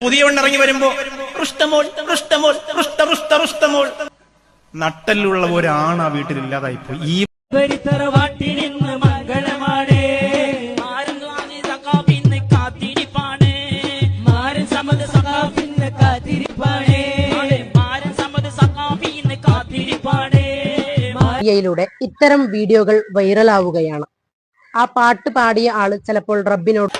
പുതിയവൺ ഇറങ്ങി വരുമ്പോ റുഷ്ടമോൾ റുഷ്ടമോൾ റുഷ്ട റുഷ്ട റുഷ്ടമോൾ. നട്ടലുള്ള ഒരാണ് ആ വീട്ടിൽ ഇല്ലാതായി പോയി. ഈ നിന്ന് മംഗളമാണ് മാരൻ സ്വാമി സഖാഫിന്ന് കാത്തിരിപ്പാണ്. മാരൻ സമത് സഖാഫിന്ന് കാത്തിരിപ്പാണ്. മാരൻ സമത് സഖാഫിന്ന് കാത്തിരിപ്പാണ്. മീഡിയയിലൂടെ ഇത്തരം വീഡിയോകൾ വൈറലാവുകയാണ്. ആ പാട്ട് പാടിയ ആൾ ചിലപ്പോൾ റബ്ബിനോട്